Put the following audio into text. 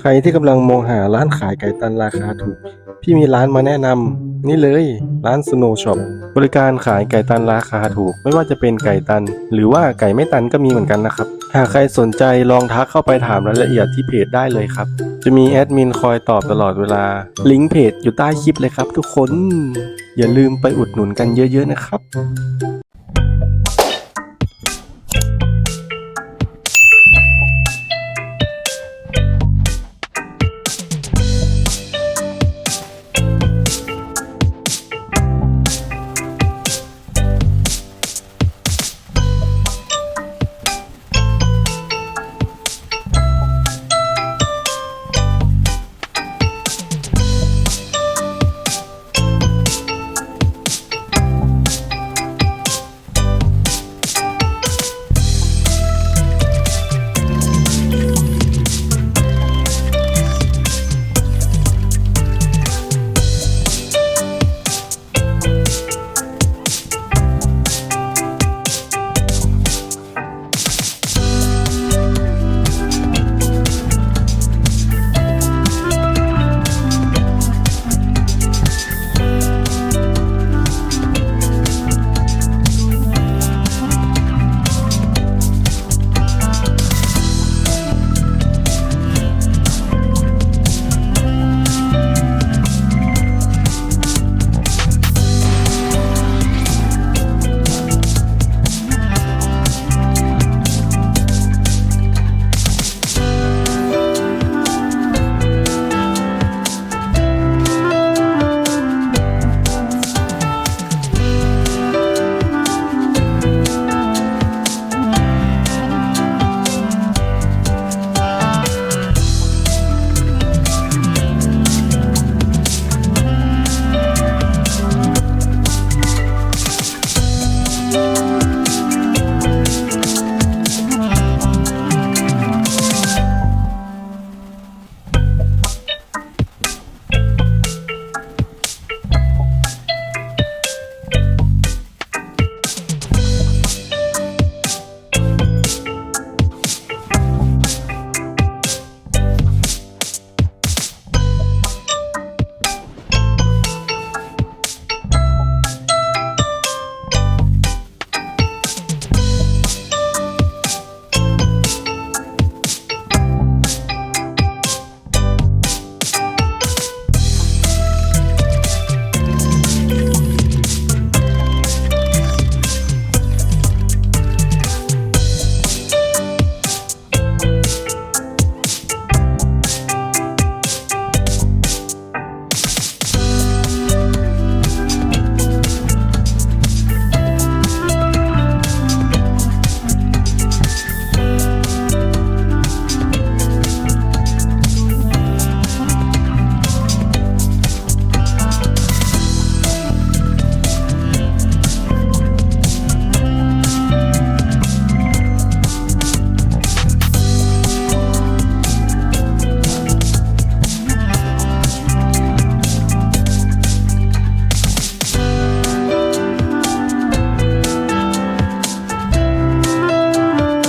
ใครที่กำลังมองหาร้านขายไก่ตันราคาถูก พี่มีร้านมาแนะนำนี่เลยร้าน Snow Shop บริการขายไก่ตันราคาถูก ไม่ว่าจะเป็นไก่ตัน หรือว่าไก่ไม่ตันก็มีเหมือนกันนะครับ หากใครสนใจลองทักเข้าไปถามรายละเอียดที่เพจได้เลยครับ จะมีแอดมินคอยตอบตลอดเวลา ลิงก์เพจอยู่ใต้คลิปเลยครับ ทุกคน อย่าลืมไปอุดหนุนกันเยอะ ๆ นะครับ